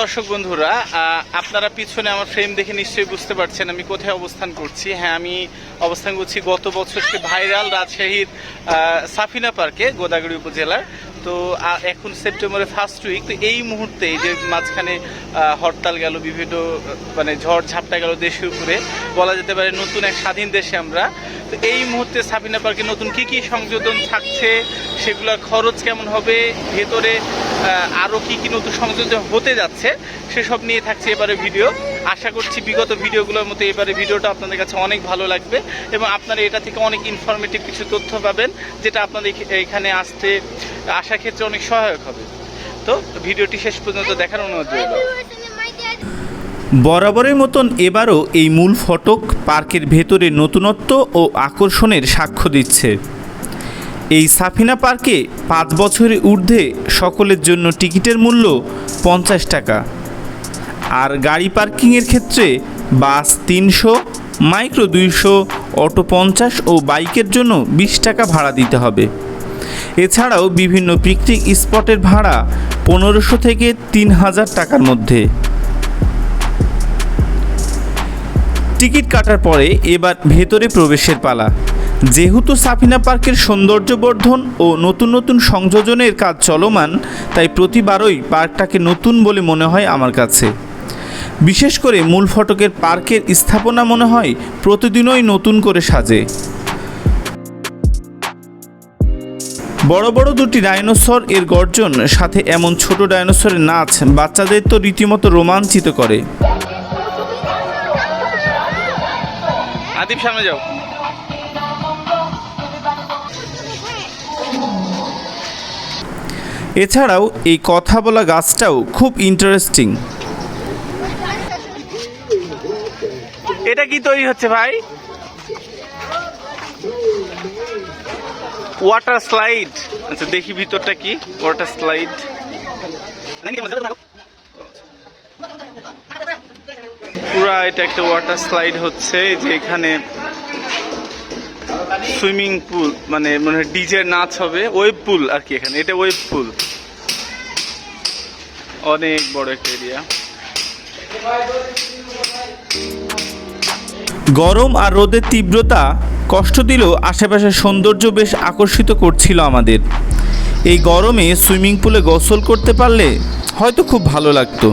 দর্শক বন্ধুরা আপনারা পিছনে আমার ফ্রেম দেখে নিশ্চয়ই বুঝতে পারছেন আমি কোথায় অবস্থান করছি। হ্যাঁ আমি অবস্থান করছি গত বছর সে ভাইরাল রাজশাহীর সাফিনা পার্কে গোদাগাড়ি উপজেলার। তো এখন সেপ্টেম্বরের ফার্স্ট উইক তো এই মুহূর্তে যে মাঝখানে হরতাল গেল, বিভিন্ন মানে ঝড় ঝাপটা গেল দেশের উপরে, বলা যেতে পারে নতুন এক স্বাধীন দেশে আমরা। তো এই মুহূর্তে সাফিনা পার্কে নতুন কি কি সংযোজন থাকছে সেগুলোর খরচ কেমন হবে, ভেতরে আরও আরও কি কি নতুন সংযোজন হতে যাচ্ছে, সেসব নিয়ে থাকছে এবারে ভিডিও আশা করছি বিগত ভিডিওগুলোর মতো এবারে ভিডিওটা আপনাদের কাছে অনেক ভালো লাগবে এবং আপনারা এটা থেকে অনেক ইনফরমেটিভ কিছু তথ্য পাবেন, যেটা আপনাদের এখানে আসতে আসার ক্ষেত্রে অনেক সহায়ক হবে। তো ভিডিওটি শেষ পর্যন্ত দেখার অনুরোধ রইল। বরাবরের মতন এবারও এই মূল ফটক পার্কের ভেতরে নতুনত্ব ও আকর্ষণের সাক্ষ্য দিচ্ছে। এই সাফিনা পার্কে পাঁচ বছরের ঊর্ধ্বে সকলের জন্য টিকিটের মূল্য পঞ্চাশ টাকা। আর গাড়ি পার্কিংয়ের ক্ষেত্রে বাস তিনশো, মাইক্রো দুইশো, অটো পঞ্চাশ ও বাইকের জন্য বিশ টাকা ভাড়া দিতে হবে। এছাড়াও বিভিন্ন পিকনিক স্পটের ভাড়া পনেরোশো থেকে তিন হাজার টাকার মধ্যে। টিকিট কাটার পরে এবার ভেতরে প্রবেশের পালা। যেহেতু সাফিনা পার্কের সৌন্দর্যবর্ধন ও নতুন নতুন সংযোজনের কাজ চলমান, তাই প্রতিবারই পার্কটাকে নতুন বলে মনে হয় আমার কাছে। বিশেষ করে মূল ফটকের পার্কের স্থাপনা মনে হয় প্রতিদিনই নতুন করে সাজে। বড় বড় দুটি ডাইনোসর এর গর্জন সাথে এমন ছোট ডাইনোসরের নাচ বাচ্চাদের তো রীতিমতো রোমাঞ্চিত করে। আদিপ সামনে যাও। এছাড়াও এই কথা বলা গাছটাও খুব ইন্টারেস্টিং এটা কি তৈরি হচ্ছে ভাই? ওয়াটার স্লাইড আচ্ছা দেখি ভিতরটা কি? ওয়াটার স্লাইড পুরা এটা একটা ওয়াটার স্লাইড হচ্ছে যে এখানে সুইমিং পুল মানে মানে ডিজে নাচ হবে ওয়েব পুল আর কি এখানে, এটা ওয়েব পুল অনেক বড় একটা এরিয়া গরম আর রোদের তীব্রতা কষ্ট দিলেও আশেপাশের সৌন্দর্য বেশ আকর্ষিত করছিল আমাদের। এই গরমে সুইমিং পুলে গোসল করতে পারলে হয়তো খুব ভালো লাগতো।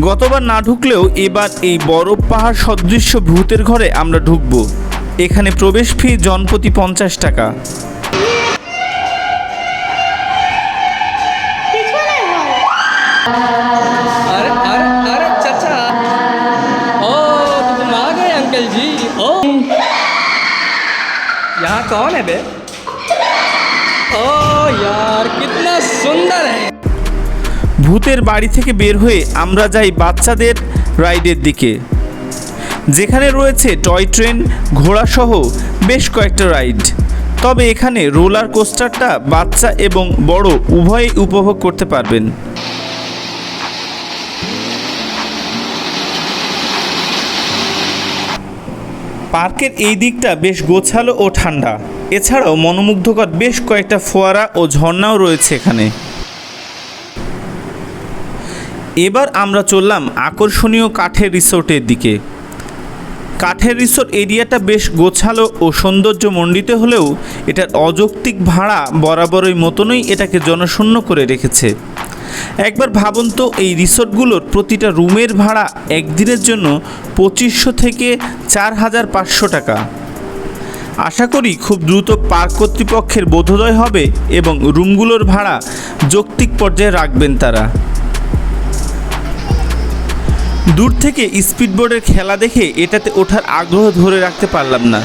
গতবার না ঢুকলেও এবার এই বরফ পাহাড় সদৃশ্য ভূতের ঘরে আমরা ঢুকবো। এখানে প্রবেশ ফি জনপ্রতি পঞ্চাশ টাকা अरे अरे अरे चाचा ओ तो तुम आ गए अंकल जी ओ यहाँ कौन है बे ओ यार कितना सुंदर है ভূতের বাড়ি থেকে বের হয়ে আমরা যাই বাচ্চাদের রাইডের দিকে যেখানে রয়েছে টয় ট্রেন, ঘোড়াসহ বেশ কয়েকটা রাইড। তবে এখানে রোলার কোস্টারটা বাচ্চা এবং বড় উভয়ই উপভোগ করতে পারবেন। পার্কের এই দিকটা বেশ গোছালো ও ঠান্ডা। এছাড়াও মনোমুগ্ধকর বেশ কয়েকটা ফোয়ারা ও ঝর্ণাও রয়েছে এখানে। এবার আমরা চললাম আকর্ষণীয় কাঠের রিসোর্টের দিকে। কাঠের রিসোর্ট এরিয়াটা বেশ গোছালো ও সৌন্দর্যমণ্ডিত হলেও এটার অযৌক্তিক ভাড়া বরাবরই মতনই এটাকে জনশূন্য করে রেখেছে। একবার ভাবুন তো, এই রিসোর্টগুলোর প্রতিটা রুমের ভাড়া একদিনের জন্য পঁচিশশো থেকে চার হাজার পাঁচশো টাকা। আশা করি খুব দ্রুত পার্ক কর্তৃপক্ষের বোধোদয় হবে এবং রুমগুলোর ভাড়া যৌক্তিক পর্যায়ে রাখবেন তারা। দূর থেকে স্পিডবোর্ডের খেলা দেখে এটাতে ওঠার আগ্রহ ধরে রাখতে পারলাম না।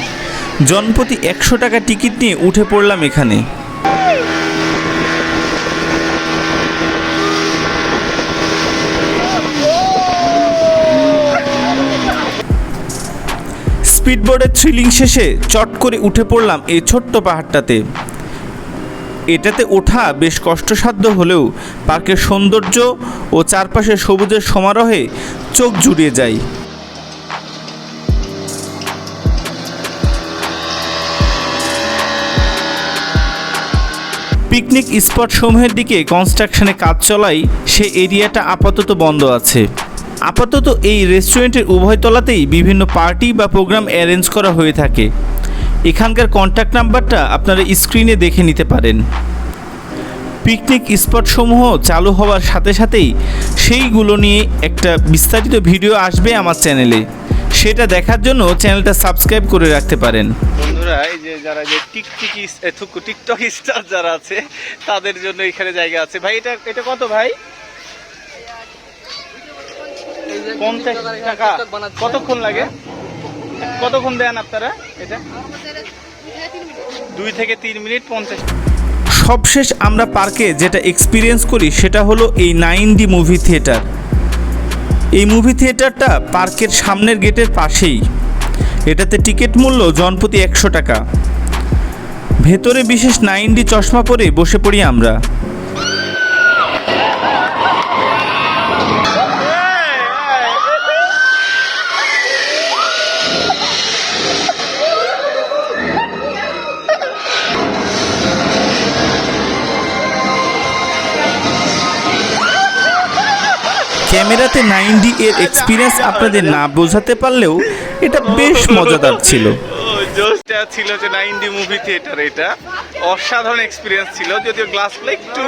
জনপ্রতি একশো টাকা টিকিট নিয়ে উঠে পড়লাম এখানে। স্পিডবোর্ডের থ্রিলিং শেষে চট করে উঠে পড়লাম এই ছোট্ট পাহাড়টাতে। এটাতে ওঠা বেশ কষ্টসাধ্য হলেও পার্কের সৌন্দর্য ও চারপাশে সবুজের সমারোহে চোখ জুড়িয়ে যায়। পিকনিক স্পট সমূহের দিকে কনস্ট্রাকশনে কাজ চলায় সে এরিয়াটা আপাতত বন্ধ আছে। আপাতত এই রেস্টুরেন্টের উভয় তলাতেই বিভিন্ন পার্টি বা প্রোগ্রাম অ্যারেঞ্জ করা হয়ে থাকে। এখানকার কন্ট্যাক্ট নাম্বারটা আপনারা স্ক্রিনে দেখে নিতে পারেন। পিকনিক স্পটসমূহ চালু হওয়ার সাথে সাথেই সেইগুলো নিয়ে একটা বিস্তারিত ভিডিও আসবে আমার চ্যানেলে সেটা দেখার জন্য চ্যানেলটা সাবস্ক্রাইব করে রাখতে পারেন। বন্ধুরা, এই যে যারা যে টিকটিকি টিকটক স্টার যারা আছে, তাদের জন্য এখানে জায়গা আছে। ভাই, এটা এটা কত ভাই? পঞ্চাশ টাকা। কতক্ষণ লাগে? কতক্ষণ দেন আপনারা এটা? দুই থেকে তিন মিনিট পঞ্চাশ সবশেষ আমরা পার্কে যেটা এক্সপিরিয়েন্স করি সেটা হলো এই নাইন ডি মুভি থিয়েটার এই মুভি থিয়েটারটা পার্কের সামনের গেটের পাশেই। এটাতে টিকিট মূল্য জনপ্রতি একশো টাকা। ভেতরে বিশেষ নাইন ডি চশমা পরে বসে পড়ি আমরা। ক্যামেরাতে নাইন ডি এর এক্সপিরিয়েন্স আপনাদের না বোঝাতে পারলেও এটা বেশ মজাদার ছিল। ও জোসটা ছিল যে নাইনডি মুভি থিয়েটার এটা। অসাধারণ এক্সপিরিয়েন্স ছিল যদিও গ্লাসগুলো একটু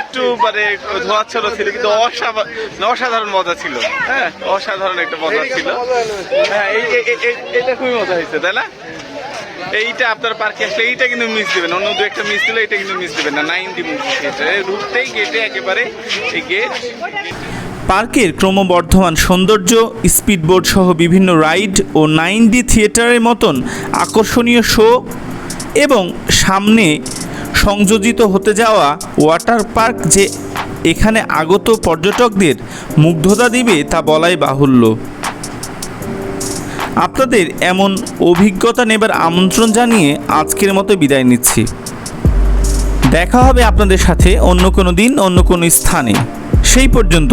একটু মানে ধোয়াচ্ছল ছিল কিন্তু অসাধারণ অসাধারণ মজা ছিল। হ্যাঁ অসাধারণ একটা মজা ছিল। হ্যাঁ এই এটা খুবই মজা হয়েছে তাই না? এইটা আপনার পার্কে আসলে এইটা কিন্তু মিস দেবেন অন্য দু একটা মিস দিলে এটা কিন্তু মিস দেবেন না। নাইনডি মুভি থিয়েটার ঢুকতেই গেটে একেবারে এই গেট পার্কের ক্রমবর্ধমান সৌন্দর্য, স্পিডবোট সহ বিভিন্ন রাইড ও নাইন ডি থিয়েটারের মতন আকর্ষণীয় শো এবং সামনে সংযোজিত হতে যাওয়া ওয়াটার পার্ক যে এখানে আগত পর্যটকদের মুগ্ধতা দিবে তা বলাই বাহুল্য। আপনাদের এমন অভিজ্ঞতা নেবার আমন্ত্রণ জানিয়ে আজকের মতো বিদায় নিচ্ছি। দেখা হবে আপনাদের সাথে অন্য কোনো দিন, অন্য কোনো স্থানে। সেই পর্যন্ত